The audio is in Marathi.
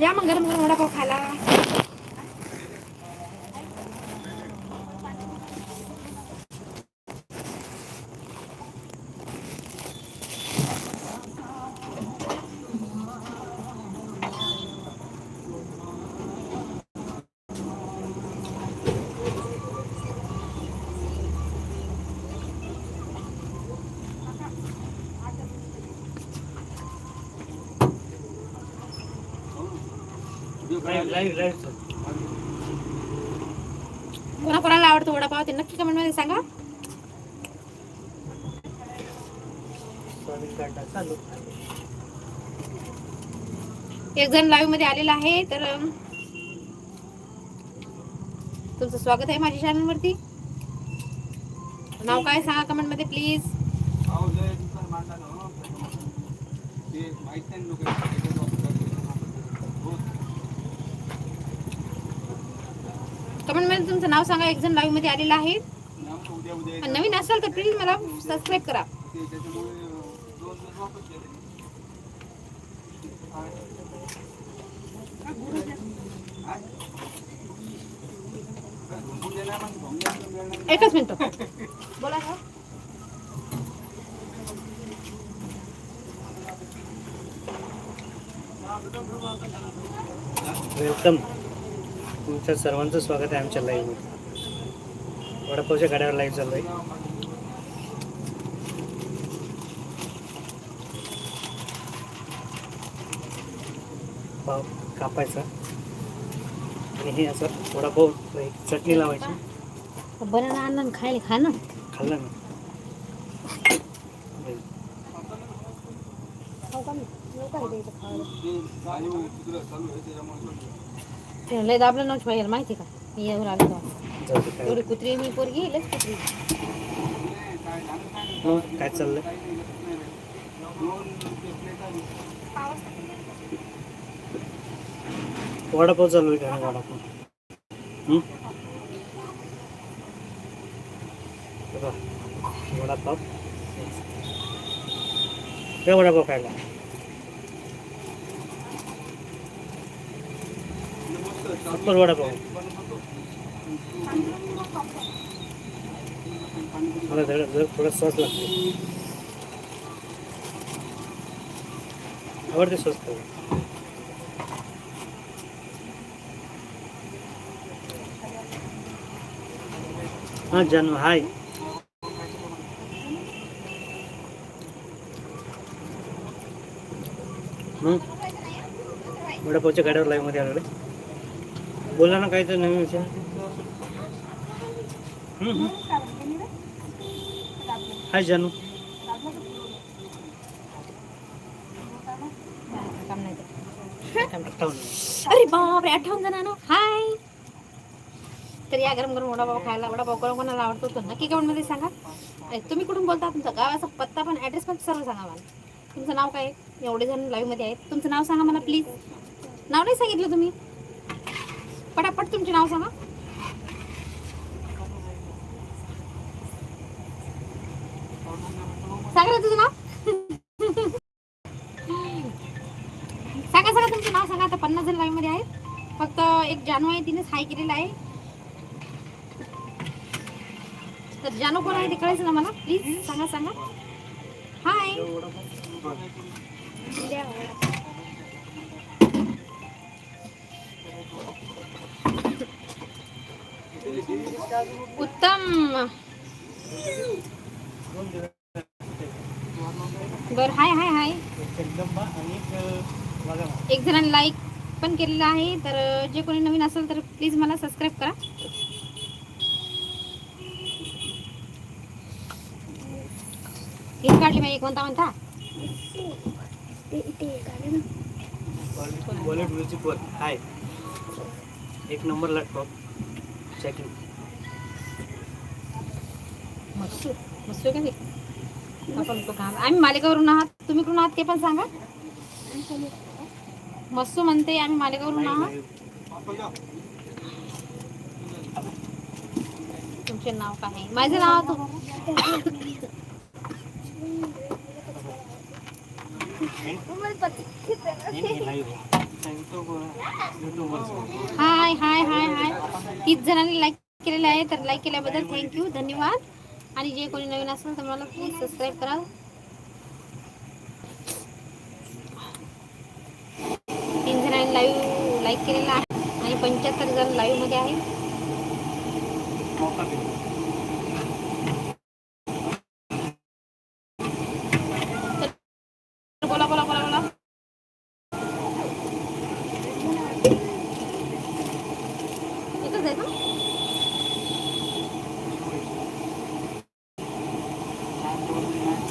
या मग गरम गरम वडापाव खायला लाईव्ह लाईव्ह कोणाला आवडतो वडापाव ते नक्की कमेंटमध्ये सांगा. चालू एक जण लाईव्हमध्ये आलेला आहे तर तुमचं स्वागत आहे माझ्या चॅनल वरती. नाव काय सांगा कमेंटमध्ये प्लीज कमेंट कमेंटमध्ये तुमचं नाव सांगा एक जण लाईव्हमध्ये आलेला आहे. नवीन असाल तर प्लीज मला सबस्क्राईब करा. एकच मिनिट. बोला सर वेलकम तुमच्या सर्वांचं स्वागत आहे आमच्या लाईव्हमध्ये वडापावच्या गाड्यावर लाईव्ह चालू आहे पाव कापायचा. आणि हे असं वडापाव चटणी लावायची. बनाना आणलं आणि खायला खा ना. खाल्ला ना. लय दाबलं नव्हतं पाहिजे माहिती का? मी येऊन आलो तेव्हा. एवढी कुत्री मी पोरगी लस कुत्री हो, काय चाललंय? वडापाव चालू आहे का वडापाव? वडापाव. काय वडापाव खायला. सुपर वडापाव मला धडा जरा थोडा सॉस लागतो. आवडते स्वस्त हां जानू हाय. मग वडापावच्या गाड्यावर लाईव्हमध्ये आलेले बोला ना काय तर नवीन विषय. हाय जानू. अरे बापरे जणांनो हाय. तर या गरम गरम वडापाव खायला वडापाव कोणा कोणाला आवडतो तो नक्की कमेंट सांगा. तुम्ही कुठून बोलता? तुमचा गावाचा पत्ता पण ऍड्रेस पण सर्व सांगा मला. तुमचं नाव काय? आहे? एवढे जण लाईव्हमध्ये आहेत. तुमचं नाव सांगा मला प्लीज नाव नाही सांगितलं तुम्ही? पटापट तुमचे नाव सांगा. सांगा तुझं नाव. सांगा सांगा तुमचं नाव सांगा. आता पन्नास जण लाईव्हमध्ये आहेत. फक्त एक जानू आहे तिनेच हाय केलेला आहे. तर जानू कोण आहे ते कळायचं ना मला? प्लीज सांगा सांगा. हाय उत्तम. बर हाय हाय हाय. एक, जणांनी लाईक पण केलेलं आहे तर जे कोणी नवीन असेल तर प्लीज मला सबस्क्राईब करा. हीच काढली मी कोणता म्हणता हाय एक नंबर लॅपटॉप चॅकिंग मस्त मस्त का ते आपण तो काम आम्ही मालेगावरून आहात. तुम्ही कुठून आहात ते पण सांगा. मस्त म्हणते आम्ही मालेगावरून आहात. तुमचे नाव काय आहे? माझं नाव तो लाईव्ह हाय हाय हाय हाय तीस जणांनी लाईक केलेलं आहे तर लाईक केल्याबद्दल थँक्यू धन्यवाद. आणि जे कोणी नवीन असेल तर मला प्लीज सबस्क्राईब करा तीन जणांनी लाईव्ह लाईक केलेला आहे. आणि पंच्याहत्तर जण लाईव्हमध्ये आहे.